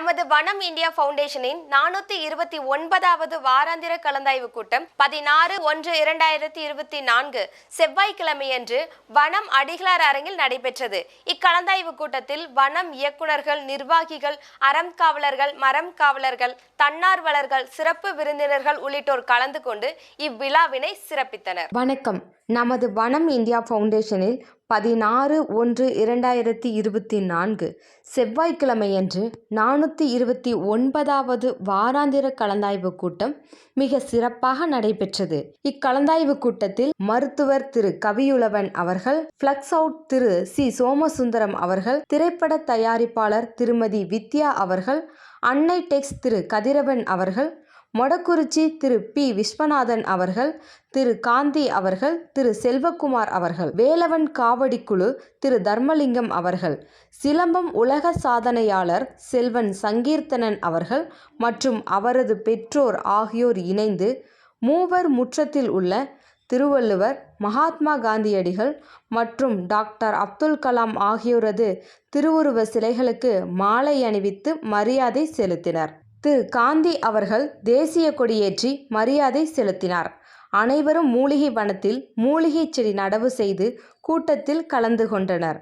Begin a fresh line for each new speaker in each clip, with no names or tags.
நமது வனம் இந்தியா ஃபவுண்டேஷனின் நானூத்தி இருபத்தி ஒன்பதாவது வாராந்திர கலந்தாய்வு கூட்டம் பதினாறு ஒன்று இரண்டாயிரத்தி இருபத்தி நான்கு செவ்வாய்க்கிழமையன்று வனம் அடிகளார் அரங்கில் நடைபெற்றது. இக்கலந்தாய்வு கூட்டத்தில் வனம் இயக்குனர்கள் நிர்வாகிகள் அறம் காவலர்கள் மரம் காவலர்கள் தன்னார்வலர்கள் சிறப்பு விருந்தினர்கள் உள்ளிட்டோர் கலந்து கொண்டு இவ்விழாவினை சிறப்பித்தனர்.
வணக்கம். நமது வனம் இந்தியா ஃபவுண்டேஷனில் பதினாறு ஒன்று இரண்டாயிரத்தி இருபத்தி நான்கு செவ்வாய்க்கிழமையன்று நானூற்றி இருபத்தி ஒன்பதாவது வாராந்திர கலந்தாய்வு கூட்டம் மிக சிறப்பாக நடைபெற்றது. இக்கலந்தாய்வு கூட்டத்தில் மருத்துவர் திரு. கவியுலவன் அவர்கள் ஃப்ளக்ஸ் அவுட் திரு. சி. சோமசுந்தரம் அவர்கள் திரைப்பட தயாரிப்பாளர் திருமதி வித்யா அவர்கள் அன்னை டெக்ஸ் திரு. கதிரவன் அவர்கள் மொடக்குறிச்சி திரு பி. விஸ்வநாதன் அவர்கள் திரு. காந்தி அவர்கள் திரு. செல்வகுமார் அவர்கள் வேலவன் காவடி குழு திரு. தர்மலிங்கம் அவர்கள் சிலம்பம் உலக சாதனையாளர் செல்வன் சங்கீர்த்தனன் அவர்கள் மற்றும் அவரது பெற்றோர் ஆகியோர் இணைந்து மூவர் முற்றத்தில் உள்ள திருவள்ளுவர் மகாத்மா காந்தியடிகள் மற்றும் டாக்டர் அப்துல் கலாம் ஆகியோரது திருவுருவ சிலைகளுக்கு மாலை அணிவித்து மரியாதை செலுத்தினர். திரு காந்தி அவர்கள் தேசிய கொடியேற்றி மரியாதை செலுத்தினார். அனைவரும் மூலிகை வனத்தில் மூலிகை செடி நடவு செய்து கூட்டத்தில் கலந்து கொண்டனர்.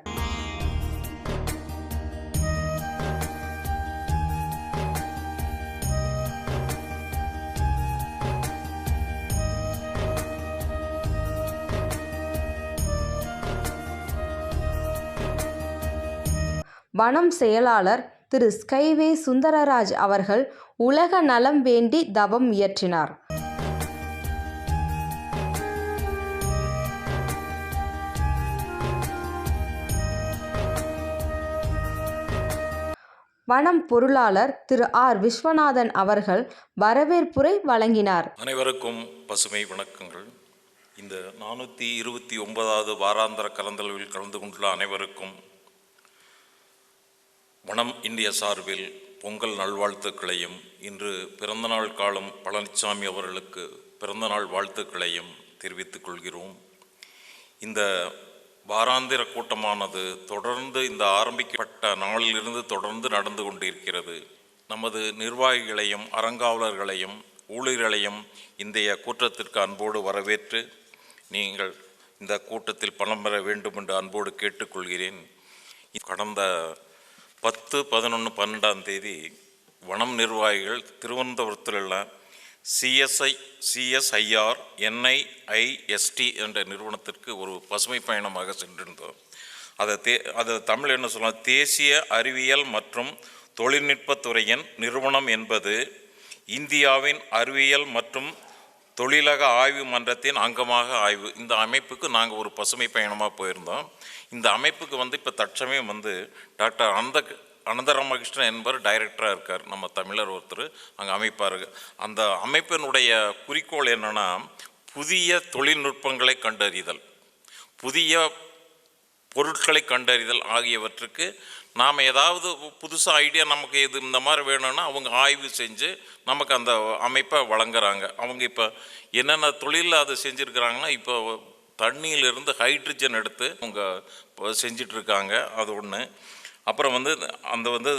வனம் செயலாளர் திரு ஸ்கைவே சுந்தரராஜ் அவர்கள் உலக நலம் வேண்டி தவம் இயற்றினார். வனம் பொருளாளர் திரு ஆர் விஸ்வநாதன் அவர்கள் வரவேற்புரை வழங்கினார்.
அனைவருக்கும் பசுமை வணக்கங்கள். இந்த நானூற்றி இருபத்தி ஒன்பதாவது வாராந்திர கலந்தளவில் கலந்து கொண்டுள்ள அனைவருக்கும் வனம் இந்திய சார்பில் பொங்கல் நல்வாழ்த்துக்களையும் இன்று பிறந்தநாள் காலம் பழனிசாமி அவர்களுக்கு பிறந்தநாள் வாழ்த்துக்களையும் தெரிவித்துக் கொள்கிறோம். இந்த வாராந்திர கூட்டமானது தொடர்ந்து இந்த ஆரம்பிக்கப்பட்ட நாளிலிருந்து தொடர்ந்து நடந்து கொண்டிருக்கிறது. நமது நிர்வாகிகளையும் அறங்காவலர்களையும் ஊழியர்களையும் இந்திய கூட்டத்திற்கு அன்போடு வரவேற்று நீங்கள் இந்த கூட்டத்தில் பணம் பெற வேண்டும் என்று அன்போடு கேட்டுக்கொள்கிறேன். கடந்த பத்து பதினொன்று பன்னெண்டாம் தேதி வனம் நிர்வாகிகள் திருவனந்தபுரத்தில் உள்ள சிஎஸ்ஐ சிஎஸ்ஐஆர் என்ஐஐஎஸ்டி என்ற நிறுவனத்திற்கு ஒரு பசுமை பயணமாக சென்றிருந்தோம். அதை தே அதை தமிழ் என்ன சொல்லலாம் தேசிய அறிவியல் மற்றும் தொழில்நுட்பத்துறையின் நிறுவனம் என்பது இந்தியாவின் அறிவியல் மற்றும் தொழிலக ஆய்வு மன்றத்தின் அங்கமாக ஆய்வு. இந்த அமைப்புக்கு நாங்கள் ஒரு பசுமை பயணமாக போயிருந்தோம். இந்த அமைப்புக்கு வந்து இப்போ தற்சமயம் வந்து டாக்டர் அனந்த அனந்தராமகிருஷ்ணன் என்பவர் டைரக்டராக இருக்கார். நம்ம தமிழர் ஒருத்தர் அங்கே அமைப்பார். அந்த அமைப்பினுடைய குறிக்கோள் என்னென்னா புதிய தொழில்நுட்பங்களை கண்டறிதல். புதிய பொருட்களை கண்டறிதல் ஆகியவற்றுக்கு நாம் ஏதாவது புதுசாக ஐடியா நமக்கு இது இந்த மாதிரி வேணும்னா அவங்க ஆய்வு செஞ்சு நமக்கு அந்த அமைப்பை வழங்குறாங்க. அவங்க இப்போ என்னென்ன தொழிலில் அதை செஞ்சுருக்கிறாங்கன்னா இப்போ தண்ணியிலிருந்து ஹைட்ரஜன் எடுத்து அவங்க செஞ்சிட்ருக்காங்க அது ஒன்று அப்புறம் வந்து அந்த வந்து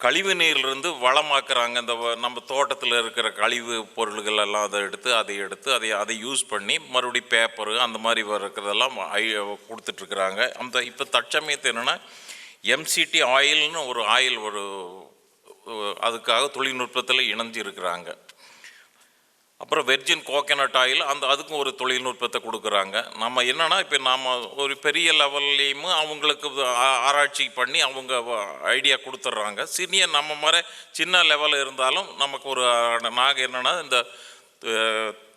கழிவு நீர்லேருந்து வளமாக்குறாங்க இந்த வ- நம்ம தோட்டத்தில் இருக்கிற கழிவு பொருள்கள் எல்லாம் அதை எடுத்து அதை எடுத்து அதை அதை யூஸ் பண்ணி மறுபடி பேப்பரு அந்த மாதிரி இருக்கிறதெல்லாம் ஐ கொடுத்துட்ருக்குறாங்க. அந்த இப்போ தற்சமயத்து என்னென்னா எம்சிடி ஆயில்னு ஒரு ஆயில் ஒரு அதுக்காக தொழில்நுட்பத்தில் இணைஞ்சு இருக்கிறாங்க அப்புறம் வெர்ஜின் கோகனட் ஆயில் அந்த அதுக்கும் ஒரு தொழில்நுட்பத்தை கொடுக்குறாங்க. நம்ம என்னென்னா இப்போ நாம் ஒரு பெரிய லெவல்லையும் அவங்களுக்கு ஆ- ஆராய்ச்சி பண்ணி அவங்க ஐடியா கொடுத்துட்றாங்க. சீனியர் நம்ம மாதிரி சின்ன லெவலில் இருந்தாலும் நமக்கு ஒரு நாங்கள் என்னென்னா இந்த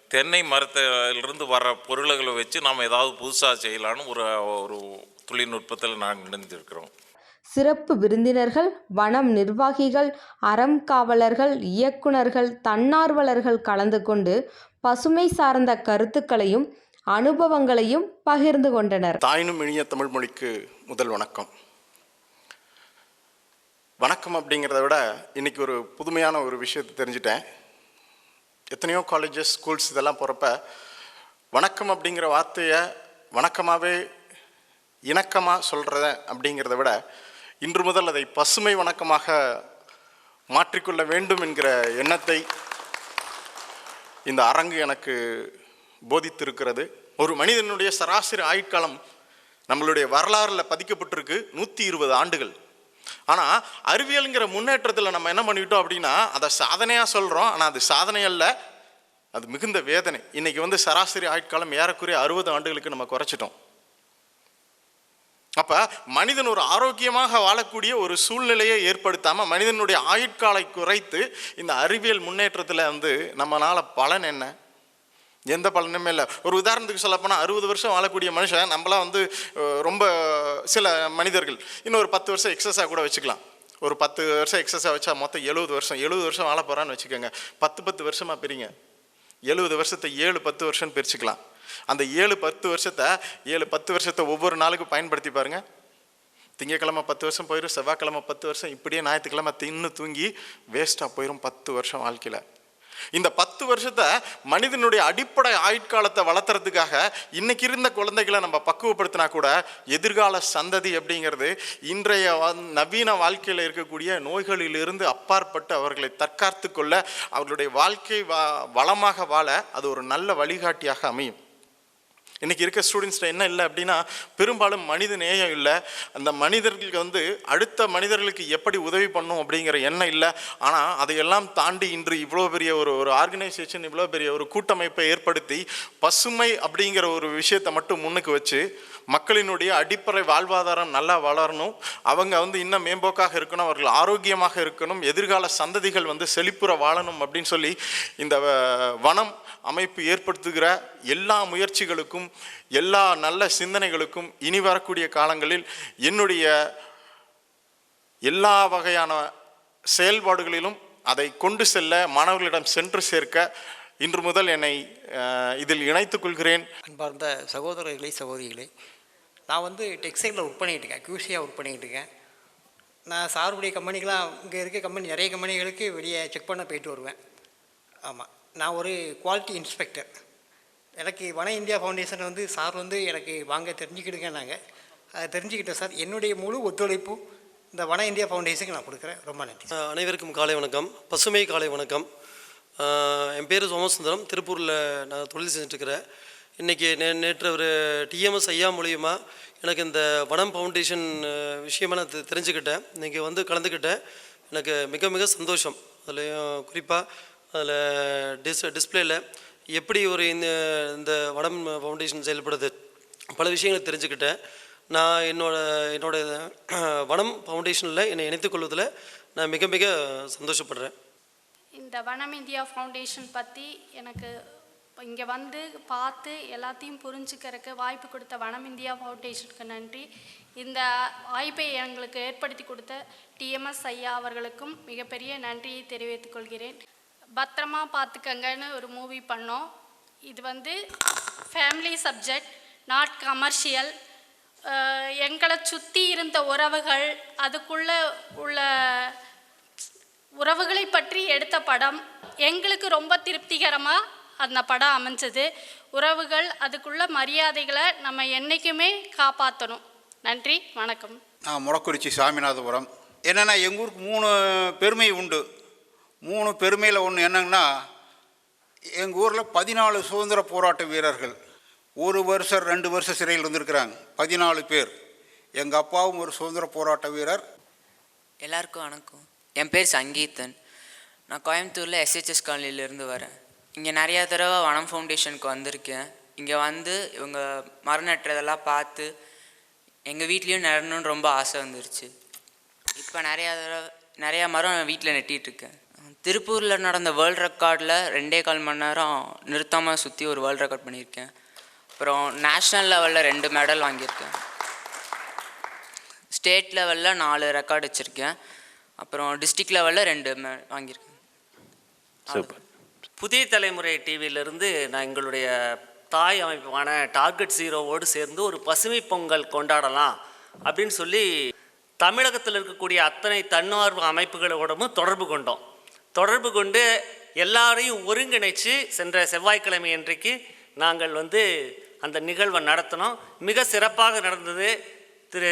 தென்னை மரத்திலிருந்து வர பொருள்களை வச்சு நம்ம ஏதாவது புதுசாக செய்யலான்னு ஒரு ஒரு தொழில்நுட்பத்தில் நாங்கள் இணைந்திருக்கிறோம்
சிறப்பு விருந்தினர்கள் வனம் நிர்வாகிகள் அறம் காவலர்கள் இயக்குனர்கள் தன்னார்வலர்கள் கலந்து கொண்டு பசுமை சார்ந்த கருத்துக்களையும் அனுபவங்களையும் பகிர்ந்து கொண்டனர்.
தாயினும் இனிய தமிழ் மொழிக்கு முதல் வணக்கம். வணக்கம் அப்படிங்கிறத விட இன்னைக்கு ஒரு புதுமையான ஒரு விஷயத்தை தெரிஞ்சிட்டேன். எத்தனையோ காலேஜஸ் ஸ்கூல்ஸ் இதெல்லாம் போகிறப்ப வணக்கம் அப்படிங்கிற வார்த்தையை வணக்கமாகவே இணக்கமாக சொல்கிறத அப்படிங்கிறத விட இன்று முதல் அதை பசுமை வணக்கமாக மாற்றிக்கொள்ள வேண்டும் என்கிற எண்ணத்தை இந்த அரங்கு எனக்கு போதித்திருக்கிறது. ஒரு மனிதனுடைய சராசரி ஆயுட்காலம் நம்மளுடைய வரலாறில் பதிக்கப்பட்டிருக்கு நூற்றி இருபது ஆண்டுகள். ஆனால் அறிவியலுங்கிற முன்னேற்றத்தில் நம்ம என்ன பண்ணிக்கிட்டோம் அப்படின்னா அதை சாதனையாக சொல்கிறோம் ஆனால் அது சாதனை அல்ல அது மிகுந்த வேதனை. இன்றைக்கி வந்து சராசரி ஆயுட்காலம் ஏறக்குறைய அறுபது ஆண்டுகளுக்கு நம்ம குறைச்சிட்டோம். அப்போ மனிதன் ஒரு ஆரோக்கியமாக வாழக்கூடிய ஒரு சூழ்நிலையை ஏற்படுத்தாமல் மனிதனுடைய ஆயுட்காலை குறைத்து இந்த அறிவியல் முன்னேற்றத்தில் வந்து நம்மளால் பலன் என்ன? எந்த பலனுமே இல்லை. ஒரு உதாரணத்துக்கு சொல்லப்போனால் அறுபது வருஷம் வாழக்கூடிய மனுஷன் நம்மளாம் வந்து ரொம்ப சில மனிதர்கள். இன்னும் ஒரு பத்து வருஷம் எக்ஸஸாக கூட வச்சுக்கலாம். ஒரு பத்து வருஷம் எக்ஸஸாக வச்சா மொத்தம் எழுபது வருஷம் எழுபது வருஷம் வாழ போகிறான்னு வச்சுக்கோங்க. பத்து பத்து வருஷமாக பிரிங்க. எழுபது வருஷத்தை ஏழு பத்து வருஷம்னு பிரிச்சுக்கலாம். அந்த ஏழு பத்து வருஷத்தை ஏழு பத்து வருஷத்தை ஒவ்வொரு நாளுக்கு பயன்படுத்தி பாருங்கள் திங்கக்கிழமை பத்து வருஷம் போயிடும் செவ்வாய்க்கிழமை பத்து வருஷம் இப்படியே ஞாயிற்றுக்கிழமை தின்னு தூங்கி வேஸ்ட்டாக போயிடும் பத்து வருஷம் வாழ்க்கையில். இந்த பத்து வருஷத்தை மனிதனுடைய அடிப்படை ஆயுட்காலத்தை வளர்த்துறதுக்காக இன்னைக்கு இருந்த குழந்தைகளை நம்ம பக்குவப்படுத்தினா கூட எதிர்கால சந்ததி அப்படிங்கிறது இன்றைய நவீன வாழ்க்கையில் இருக்கக்கூடிய நோய்களிலிருந்து அப்பாற்பட்டு அவர்களை தற்காத்து கொள்ள அவர்களுடைய வாழ்க்கை வளமாக வாழ அது ஒரு நல்ல வழிகாட்டியாக அமையும். இன்றைக்கி இருக்க ஸ்டூடெண்ட்ஸ்ட என்ன இல்லை அப்படின்னா பெரும்பாலும் மனித நேயம் இல்லை. அந்த மனிதர்களுக்கு வந்து அடுத்த மனிதர்களுக்கு எப்படி உதவி பண்ணும் அப்படிங்கிற எண்ணம் இல்லை. ஆனால் அதையெல்லாம் தாண்டி இன்று இவ்வளோ பெரிய ஒரு ஒரு ஆர்கனைசேஷன் இவ்வளோ பெரிய ஒரு கூட்டமைப்பை ஏற்படுத்தி பசுமை அப்படிங்கிற ஒரு விஷயத்தை மட்டும் முன்னுக்கு வச்சு மக்களினுடைய அடிப்படை வாழ்வாதாரம் நல்லா வளரணும். அவங்க வந்து இன்னும் மேம்போக்காக இருக்கணும் அவர்கள் ஆரோக்கியமாக இருக்கணும் எதிர்கால சந்ததிகள் வந்து செழிப்புற வாழணும் அப்படின்னு சொல்லி இந்த வனம் அமைப்பு ஏற்படுத்துகிற எல்லா முயற்சிகளுக்கும் எல்லா நல்ல சிந்தனைகளுக்கும் இனி வரக்கூடிய காலங்களில் என்னுடைய எல்லா வகையான செயல்பாடுகளிலும் அதை கொண்டு செல்ல மாணவர்களிடம் சென்று சேர்க்க இன்று முதல் என்னை இதில் இணைத்துக் கொள்கிறேன்.
அன்பார்ந்த சகோதரர்களே சகோதரிகளே நான் வந்து டெக்ஸ்டைலில் ஒர்க் பண்ணிகிட்டு இருக்கேன் கியூசியாக ஒர்க் பண்ணிகிட்டு இருக்கேன் நான் சாருடைய கம்பெனிக்கெலாம் இங்கே இருக்க கம்பெனி நிறைய கம்பெனிகளுக்கு வெளியே செக் பண்ண போயிட்டு வருவேன். ஆமாம் நான் ஒரு குவாலிட்டி இன்ஸ்பெக்டர் எனக்கு வன இந்தியா ஃபவுண்டேஷன் வந்து சார் வந்து எனக்கு வாங்க தெரிஞ்சுக்கிடுங்கன்னாங்க அதை தெரிஞ்சுக்கிட்டேன் சார். என்னுடைய முழு ஒத்துழைப்பும் இந்த வன இந்தியா ஃபவுண்டேஷனுக்கு நான் கொடுக்குறேன். ரொம்ப நன்றி.
அனைவருக்கும் காலை வணக்கம். பசுமை காலை வணக்கம். என் பேர் சோமசுந்தரம். திருப்பூரில் நான் தொழில் செஞ்சுட்ருக்கிறேன் இன்றைக்கி நே நேற்று ஒரு டிஎம்எஸ் ஐயா மூலியமா எனக்கு இந்த வனம் ஃபவுண்டேஷன் விஷயமாக விஷயமா நான் தெ- தெரிஞ்சுக்கிட்டேன். இன்றைக்கி வந்து கலந்துக்கிட்டேன். எனக்கு மிக மிக சந்தோஷம். அதுலேயும் குறிப்பாக அதில் டிஸ் டிஸ்பிளேயில் எப்படி ஒரு இந்த இந்த வனம் ஃபவுண்டேஷன் செயல்படுது. பல விஷயங்களை தெரிஞ்சுக்கிட்டேன். நான் என்னோட என்னோட வனம் ஃபவுண்டேஷனில் என்னை இணைத்துக்கொள்வதில் நான் மிக மிக சந்தோஷப்படுறேன்.
இந்த வனம் இந்தியா ஃபவுண்டேஷன் பற்றி எனக்கு இங்கே வந்து பார்த்து எல்லாத்தையும் புரிஞ்சுக்கிறதுக்கு வாய்ப்பு கொடுத்த வனம் இந்தியா ஃபவுண்டேஷனுக்கு நன்றி. இந்த வாய்ப்பை எங்களுக்கு ஏற்படுத்தி கொடுத்த டிஎம்எஸ் ஐயா அவர்களுக்கும் மிகப்பெரிய நன்றியை தெரிவித்துக் கொள்கிறேன். பத்திரமா பார்த்துக்கங்கன்னு ஒரு மூவி பண்ணோம். இது வந்து ஃபேமிலி சப்ஜெக்ட் நாட் கமர்ஷியல் எங்களை சுற்றி இருந்த உறவுகள் அதுக்குள்ளே உள்ள உறவுகளை பற்றி எடுத்த படம். எங்களுக்கு ரொம்ப திருப்திகரமாக அந்த படம் அமைஞ்சது. உறவுகள் அதுக்குள்ள மரியாதைகளை நம்ம என்றைக்குமே காப்பாற்றணும் நன்றி வணக்கம்.
நான் முடக்குறிச்சி சாமிநாதபுரம். என்னென்னா எங்கள் ஊருக்கு மூணு பெருமை உண்டு. மூணு பெருமையில் ஒன்று என்னங்கன்னா எங்கள் ஊரில் பதினாலு சுதந்திர போராட்ட வீரர்கள். ஒரு வருஷம் ரெண்டு வருஷம் சிறையில் இருந்திருக்கிறாங்க. பதினாலு பேர். எங்கள் அப்பாவும் ஒரு சுதந்திர போராட்ட வீரர்.
எல்லாருக்கும் வணக்கம். என் பேர் சங்கீதன் நான் கோயம்புத்தூரில் எஸ்ஹெச்எஸ் காலனிலேருந்து வரேன். இங்கே நிறையா தடவை வனம் ஃபவுண்டேஷனுக்கு வந்திருக்கேன். இங்கே வந்து இவங்க மரம் நட்டுறதெல்லாம் பார்த்து எங்கள் வீட்லேயும் நடணும்னு ரொம்ப ஆசை வந்துருச்சு. இப்போ நிறையா தடவை நிறையா மரம் வீட்டில் நட்டிட்டு திருப்பூரில் நடந்த வேர்ல்ட் ரெக்கார்டில் ரெண்டே கால் மணி நேரம் நிறுத்தாமல் சுற்றி ஒரு வேர்ல்ட் ரெக்கார்ட் பண்ணியிருக்கேன். அப்புறம் நேஷ்னல் லெவலில் ரெண்டு மெடல் வாங்கியிருக்கேன். ஸ்டேட் லெவலில் நாலு ரெக்கார்டு வச்சுருக்கேன். அப்புறம் டிஸ்ட்ரிக்ட் லெவலில் ரெண்டு மே- வாங்கியிருக்கேன்.
சூப்பர்.
புதிய தலைமுறை டிவியிலிருந்து நான் எங்களுடைய தாய் அமைப்பான டார்கெட் ஜீரோவோடு சேர்ந்து ஒரு பசுமை பொங்கல் கொண்டாடலாம் அப்படின்னு சொல்லி தமிழகத்தில் இருக்கக்கூடிய அத்தனை தன்னார்வ அமைப்புகளோடவும் தொடர்பு கொண்டோம். தொடர்பு கொண்டு எல்லாரையும் ஒருங்கிணைச்சு சென்ற செவ்வாய்க்கிழமை அன்றைக்கு நாங்கள் வந்து அந்த நிகழ்வை நடத்தினோம். மிக சிறப்பாக நடந்தது. திரு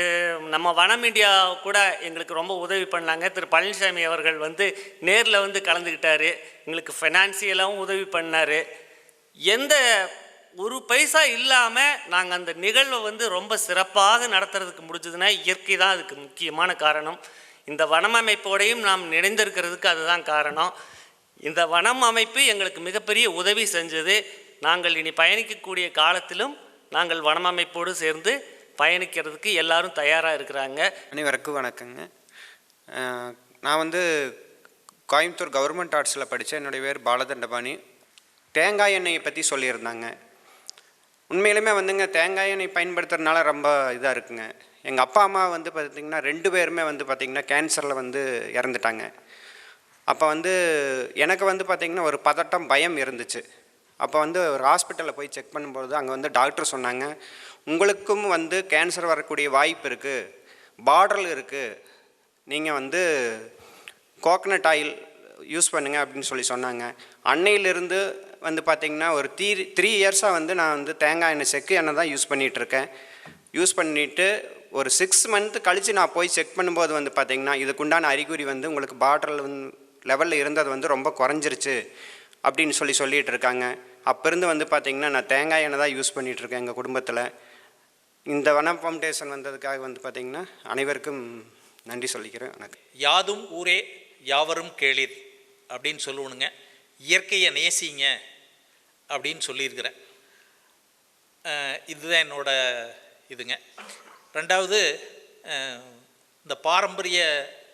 நம்ம வனம் இந்தியா கூட எங்களுக்கு ரொம்ப உதவி பண்ணாங்க. திரு பழனிசாமி அவர்கள் வந்து நேரில் வந்து கலந்துக்கிட்டார் எங்களுக்கு ஃபினான்சியலாகவும் உதவி பண்ணார். எந்த ஒரு பைசா இல்லாமல் நாங்கள் அந்த நிகழ்வை வந்து ரொம்ப சிறப்பாக நடத்துறதுக்கு முடிஞ்சதுன்னா இயற்கை தான் அதுக்கு முக்கியமான காரணம். இந்த வனம் அமைப்போடையும் நாம் நினைந்திருக்கிறதுக்கு அதுதான் காரணம். இந்த வனம் அமைப்பு எங்களுக்கு மிகப்பெரிய உதவி செஞ்சது. நாங்கள் இனி பயணிக்கக்கூடிய காலத்திலும் நாங்கள் வனம் அமைப்போடு சேர்ந்து பயணிக்கிறதுக்கு எல்லாரும் தயாராக இருக்கிறாங்க.
அனைவருக்கும் வணக்கங்க. நான் வந்து கோயம்புத்தூர் கவர்மெண்ட் ஆர்ட்ஸில் படித்தேன் என்னுடைய பேர் பாலதண்டபாணி. தேங்காய் எண்ணெயை பற்றி சொல்லியிருந்தாங்க. உண்மையிலுமே வந்துங்க தேங்காய் எண்ணெய் பயன்படுத்துறதுனால ரொம்ப இதாக இருக்குங்க. எங்கள் அப்பா அம்மா வந்து பார்த்திங்கன்னா ரெண்டு பேருமே வந்து பார்த்திங்கன்னா கேன்சரில் வந்து இறந்துட்டாங்க. அப்போ வந்து எனக்கு வந்து பார்த்திங்கன்னா ஒரு பதட்டம் பயம் இருந்துச்சு. அப்போ வந்து ஒரு ஹாஸ்பிட்டலில் போய் செக் பண்ணும்போது அங்கே வந்து டாக்டர் சொன்னாங்க உங்களுக்கும் வந்து கேன்சர் வரக்கூடிய வாய்ப்பு இருக்குது பார்டரில் இருக்குது நீங்கள் வந்து கோகனட் ஆயில் யூஸ் பண்ணுங்கள் அப்படின்னு சொல்லி சொன்னாங்க. அன்னையிலிருந்து வந்து பார்த்திங்கன்னா ஒரு த்ரீ த்ரீ இயர்ஸாக வந்து நான் வந்து தேங்காய் எண்ணெய் செக்கு எண்ணெய் தான் யூஸ் பண்ணிகிட்ருக்கேன் யூஸ் பண்ணிவிட்டு ஒரு சிக்ஸ் மந்த் கழித்து நான் போய் செக் பண்ணும்போது வந்து பார்த்திங்கன்னா இதுக்குண்டான அறிகுறி வந்து உங்களுக்கு பார்டரில் வந்து லெவலில் இருந்தது வந்து ரொம்ப குறைஞ்சிருச்சு அப்படின்னு சொல்லி சொல்லிகிட்டு இருக்காங்க. அப்போ இருந்து வந்து பார்த்திங்கன்னா நான் தேங்காய் எண்ணெய் தான் யூஸ் பண்ணிகிட்ருக்கேன் எங்கள் குடும்பத்தில். இந்த வனம் ஃபவுண்டேஷன் வந்ததுக்காக வந்து பார்த்திங்கன்னா அனைவருக்கும் நன்றி சொல்லிக்கிறேன். எனக்கு
யாதும் ஊரே யாவரும் கேளீர் அப்படின்னு சொல்லுவணுங்க இயற்கையை நேசிங்க அப்படின்னு சொல்லியிருக்கிறேன். இதுதான் என்னோட இதுங்க. ரெண்டாவது இந்த பாரம்பரிய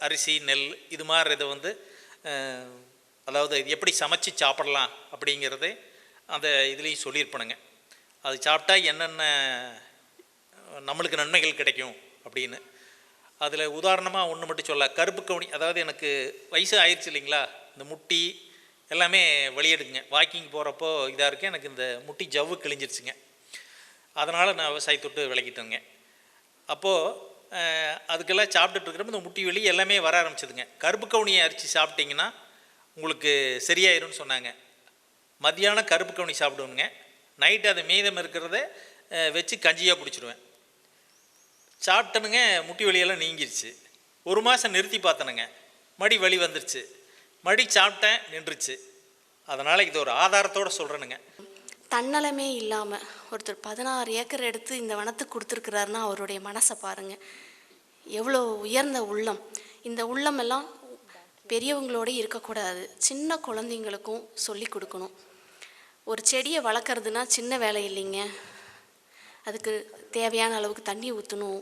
அரிசி நெல் இது மாதிரி இதை வந்து அதாவது இது எப்படி சமைச்சு சாப்பிடலாம் அப்படிங்கிறதே அந்த இதுலேயும் சொல்லியிருப்பணுங்க அது சாப்பிட்டா என்னென்ன நம்மளுக்கு நன்மைகள் கிடைக்கும் அப்படின்னு. அதில் உதாரணமாக ஒன்று மட்டும் சொல்ல கருப்பு கவுனி அதாவது எனக்கு வயசு ஆயிடுச்சு இல்லைங்களா? இந்த முட்டி எல்லாமே வெளியெடுக்குங்க வாக்கிங் போகிறப்போ இதாக இருக்கு எனக்கு இந்த முட்டி ஜவ்வு கிழிஞ்சிருச்சுங்க. அதனால் நான் விவசாயத்தொட்டு விளக்கிட்டேங்க. அப்போது அதுக்கெல்லாம் சாப்பிட்டுட்டு இந்த முட்டி வெளி எல்லாமே வர ஆரம்பிச்சதுங்க. கருப்பு கவுனியை அரிச்சு சாப்பிட்டிங்கன்னா உங்களுக்கு சரியாயிரும்னு சொன்னாங்க. மத்தியானம் கருப்பு கவுனி சாப்பிடுவேங்க நைட்டு அது மீதம் இருக்கிறத வச்சு கஞ்சியாக குடிச்சிடுவேன் சாப்பிட்டனுங்க முட்டி வலியெல்லாம் நீங்கிருச்சு. ஒரு மாதம் நிறுத்தி பார்த்தனுங்க. மடி வலி வந்துருச்சு. மடி சாப்பிட்டேன் நின்றுச்சு. அதனால் இது ஒரு ஆதாரத்தோடு சொல்கிறேனுங்க
தன்னலமே இல்லாமல் ஒருத்தர் பதினாறு ஏக்கர் எடுத்து இந்த வனத்துக்கு கொடுத்துருக்கிறாருன்னா அவருடைய மனசை பாருங்க. எவ்வளோ உயர்ந்த உள்ளம். இந்த உள்ளம் எல்லாம் பெரியவங்களோட இருக்கக்கூடாது. சின்ன குழந்தைங்களுக்கும் சொல்லி கொடுக்கணும். ஒரு செடியை வளர்க்குறதுனா சின்ன வேலை இல்லைங்க. அதுக்கு தேவையான அளவுக்கு தண்ணி ஊற்றணும்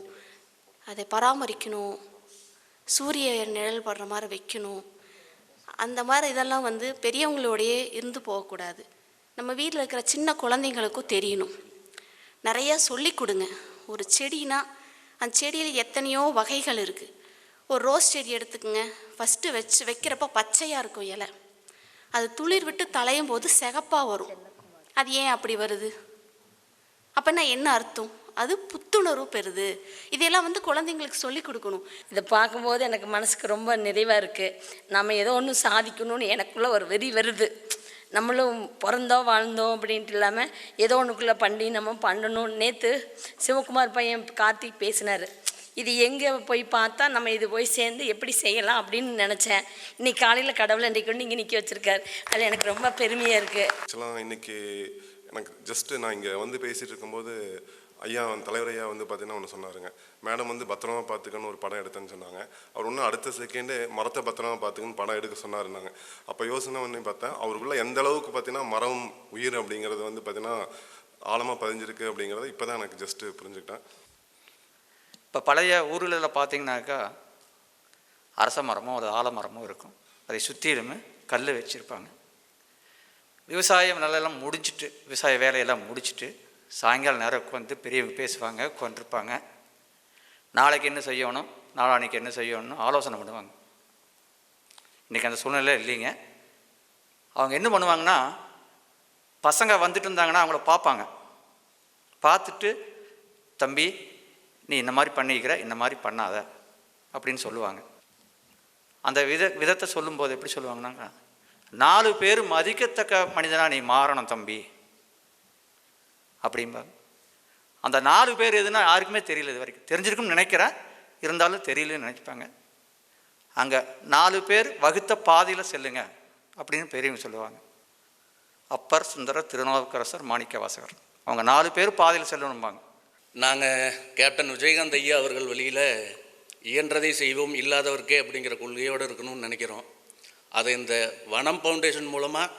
அதை பராமரிக்கணும். சூரிய நிழல் படுற மாதிரி வைக்கணும். அந்த மாதிரி இதெல்லாம் வந்து பெரியவங்களோடையே இருந்து போகக்கூடாது நம்ம வீட்டில் இருக்கிற சின்ன குழந்தைங்களுக்கும் தெரியணும். நிறையா சொல்லி கொடுங்க. ஒரு செடினா அந்த செடியில் எத்தனையோ வகைகள் இருக்குது ஒரு ரோஸ் செடி எடுத்துக்கோங்க. ஃபஸ்ட்டு வச்சு வைக்கிறப்ப பச்சையாக இருக்கும் இலை. அது துளிர் விட்டு தலையும் போது சிகப்பாக வரும். அது ஏன் அப்படி வருது? அப்போனா என்ன அர்த்தம்? அது புத்துணர்வு பெறுது. இதையெல்லாம் வந்து குழந்தைங்களுக்கு சொல்லி கொடுக்கணும்.
இதை பார்க்கும்போது எனக்கு மனசுக்கு ரொம்ப நிறைவாக இருக்குது நம்ம ஏதோ ஒன்று சாதிக்கணும்னு எனக்குள்ளே ஒரு வெறி வருது. நம்மளும் பிறந்தோம் வாழ்ந்தோம் அப்படின்ட்டு இல்லாமல் ஏதோ ஒன்றுக்குள்ளே பண்ணி நம்ம பண்ணணும் நேற்று சிவகுமார் பையன் கார்த்திக் பேசினார். இது எங்கே போய் பார்த்தா நம்ம இது போய் சேர்ந்து எப்படி செய்யலாம் அப்படின்னு நினச்சேன். இன்னைக்கு காலையில் கடவுளை இன்றைக்கு கொண்டு இங்கே நிற்க வச்சுருக்காரு. அது எனக்கு ரொம்ப பெருமையாக இருக்குது
இன்னைக்கு எனக்கு ஜஸ்ட்டு நான் இங்கே வந்து பேசிகிட்டு இருக்கும்போது ஐயா தலைவர் ஐயா வந்து பார்த்தீங்கன்னா ஒன்று சொன்னாருங்க. மேடம் வந்து பத்திரமா பார்த்துக்கன்னு ஒரு படம் எடுத்தேன்னு சொன்னாங்க. அவர் இன்னும் அடுத்த செகண்டே மரத்தை பத்திரமா பார்த்துக்கன்னு படம் எடுக்க சொன்னாருன்னாங்க. அப்போ யோசனை பண்ணி பார்த்தேன் அவருக்குள்ளே எந்த அளவுக்கு பார்த்தீங்கன்னா மரம் உயிர் அப்படிங்கிறது வந்து பார்த்தீங்கன்னா ஆழமாக பதிஞ்சிருக்கு அப்படிங்கிறத இப்போ தான் எனக்கு ஜஸ்ட்டு புரிஞ்சுக்கிட்டேன்.
இப்போ பழைய ஊர்களில் பார்த்தீங்கன்னாக்கா அரச மரமோ ஒரு ஆலமரமோ இருக்கும். அதை சுற்றிலுமே கல் வச்சுருப்பாங்க. விவசாயம் நல்லெல்லாம் முடிச்சிட்டு விவசாய வேலையெல்லாம் முடிச்சுட்டு சாயங்கால நேரம் உட்காந்து பெரியவங்க பேசுவாங்க உட்காந்துருப்பாங்க நாளைக்கு என்ன செய்யணும் நாளான்னைக்கு என்ன செய்யணும்னு ஆலோசனை பண்ணுவாங்க. இன்றைக்கி அந்த சூழ்நிலை இல்லைங்க. அவங்க என்ன பண்ணுவாங்கன்னா பசங்க வந்துட்டு இருந்தாங்கன்னா அவங்கள பார்ப்பாங்க. பார்த்துட்டு தம்பி நீ இந்த மாதிரி பண்ணிக்கிற இந்த மாதிரி பண்ணாத அப்படின்னு சொல்லுவாங்க. அந்த வித விதத்தை சொல்லும்போது எப்படி சொல்லுவாங்கன்னாக்கா நாலு பேர் மதிக்கத்தக்க மனிதனாக நீ மாறணும் தம்பி. அப்படிம்பாங்க அந்த நாலு பேர் எதுனா யாருக்குமே தெரியல இது வரைக்கும். தெரிஞ்சிருக்கும்னு நினைக்கிறேன் இருந்தாலும் தெரியலன்னு நினச்சிப்பாங்க. அங்கே நாலு பேர் வகுத்த பாதையில் செல்லுங்க அப்படின்னு பெரியவங்க சொல்லுவாங்க. அப்பர் சுந்தர திருநாவுக்கரசர் மாணிக்க வாசகர் அவங்க நாலு பேர் பாதையில் செல்லணும்பாங்க.
நாங்கள் கேப்டன் விஜயகாந்த் ஐயா அவர்கள் வழியில் இயன்றதை செய்வோம் இல்லாதவர்க்கே அப்படிங்கிற கொள்கையோடு இருக்கணும்னு நினைக்கிறோம். அதை இந்த வனம் ஃபவுண்டேஷன் மூலமாக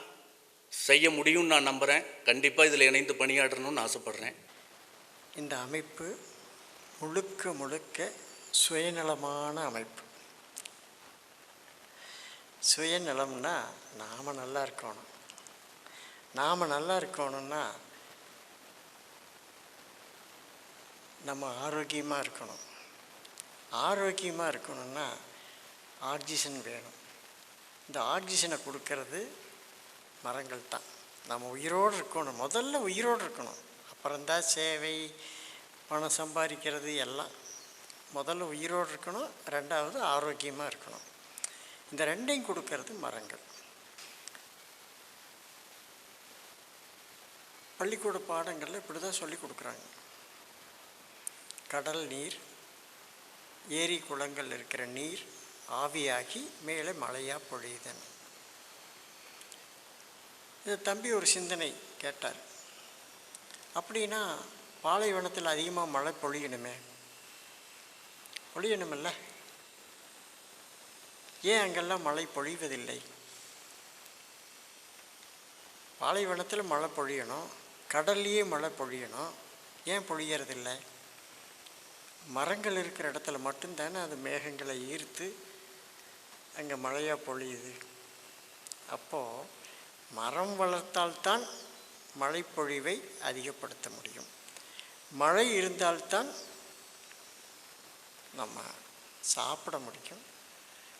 செய்ய முடியும்னு நான் நம்புகிறேன் கண்டிப்பாக இதில் இணைந்து பணியாற்றணும்னு ஆசைப்பட்றேன்.
இந்த அமைப்பு முழுக்க முழுக்க சுயநலமான அமைப்பு. சுயநலம்னா நாம் நல்லா இருக்கணும். நாம் நல்லா இருக்கணும்னா நம்ம ஆரோக்கியமாக இருக்கணும். ஆரோக்கியமாக இருக்கணும்னா ஆக்சிஜன் வேணும். இந்த ஆக்சிஜனை கொடுக்கறது மரங்கள் தான். நம்ம உயிரோடு இருக்கணும். முதல்ல உயிரோடு இருக்கணும். அப்புறம்தான் சேவை பணம் சம்பாதிக்கிறது எல்லாம். முதல்ல உயிரோடு இருக்கணும். ரெண்டாவது ஆரோக்கியமாக இருக்கணும். இந்த ரெண்டையும் கொடுக்கறது மரங்கள். பள்ளிக்கூட பாடங்களில் இப்படி தான் சொல்லி கொடுக்குறாங்க. கடல் நீர் ஏரி குளங்கள் இருக்கிற நீர் ஆவியாகி மேலே மழையாக பொழியுதன். இது தம்பி ஒரு சிந்தனை கேட்டார். அப்படின்னா பாலைவனத்தில் அதிகமாக மழை பொழியணுமே. பொழியணுமில்ல. ஏன் அங்கெல்லாம் மழை பொழிவதில்லை? பாலைவனத்தில் மழை பொழியணும். கடல்லையே மழை பொழியணும். ஏன் பொழியறதில்லை? மரங்கள் இருக்கிற இடத்துல மட்டும்தானே அது மேகங்களை ஈர்த்து அங்கே மழையாக பொழியுது. அப்போது மரம் வளர்த்தால்தான் மழைப்பொழிவை அதிகப்படுத்த முடியும். மழை இருந்தால்தான் நம்ம சாப்பிட முடியும்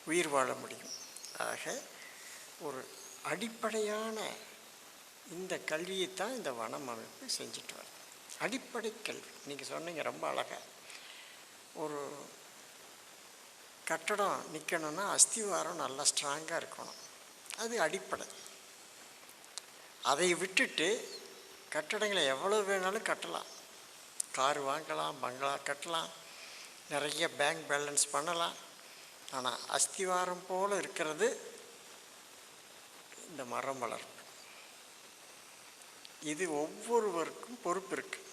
உயிர் வாழ முடியும். ஆக ஒரு அடிப்படையான இந்த கல்வியைத்தான் இந்த வனம் அமைப்பு செஞ்சுட்டு வருது. அடிப்படை கல்வி. நீங்கள் சொன்னீங்க ரொம்ப அழகாக ஒரு கட்டடம் நிற்கணும்னா அஸ்திவாரம் நல்லா ஸ்ட்ராங்காக இருக்கணும். அது அடிப்படை. அதை விட்டுட்டு கட்டடங்களை எவ்வளோ வேணாலும் கட்டலாம். கார் வாங்கலாம் பங்களா கட்டலாம் நிறைய பேங்க் பேலன்ஸ் பண்ணலாம். ஆனால் அஸ்திவாரம் போல் இருக்கிறது இந்த மரம் வளர்ப்பு. இது ஒவ்வொருவருக்கும் பொறுப்பு இருக்குது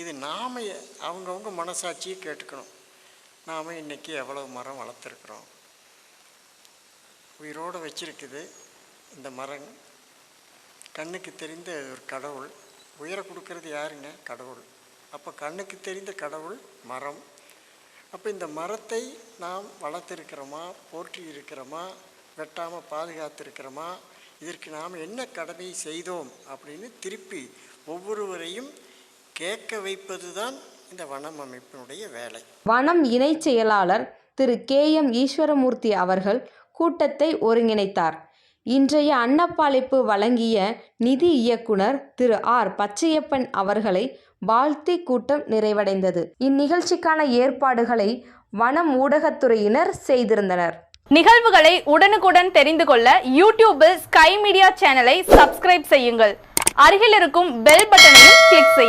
இது நாம் அவங்கவுங்க மனசாட்சியை கேட்டுக்கணும். நாம் இன்றைக்கி எவ்வளவு மரம் வளர்த்துருக்குறோம்? உயிரோடு வச்சிருக்குது இந்த மரம். கண்ணுக்கு தெரிந்த ஒரு கடவுள். உயிரை கொடுக்கறது யாருங்க? கடவுள். அப்போ கண்ணுக்கு தெரிந்த கடவுள் மரம். அப்போ இந்த மரத்தை நாம் வளர்த்துருக்கிறோமா? போற்றி இருக்கிறோமா? வெட்டாமல் பாதுகாத்திருக்கிறோமா? இதற்கு நாம் என்ன கடமை செய்தோம் அப்படின்னு திருப்பி ஒவ்வொருவரையும் கேட்க வைப்பது தான் இந்த வனம் அமைப்பினுடைய வேலை.
வனம் இணைச் செயலாளர் திரு கே எம் ஈஸ்வரமூர்த்தி அவர்கள் கூட்டத்தை ஒருங்கிணைத்தார். இன்றைய அன்னப்பாளிப்பு வழங்கிய நிதி இயக்குனர் திரு ஆர் பச்சையப்பன் அவர்களை வாழ்த்தி கூட்டம் நிறைவடைந்தது. இந்நிகழ்ச்சிக்கான ஏற்பாடுகளை வனம் ஊடகத்துறையினர் செய்திருந்தனர்.
நிகழ்வுகளை உடனுக்குடன் தெரிந்து கொள்ள யூடியூபில் ஸ்கை மீடியா சேனலை சப்ஸ்கிரைப் செய்யுங்கள். அருகில் இருக்கும் பெல் பட்டனையும் கிளிக் செய்யுங்கள்.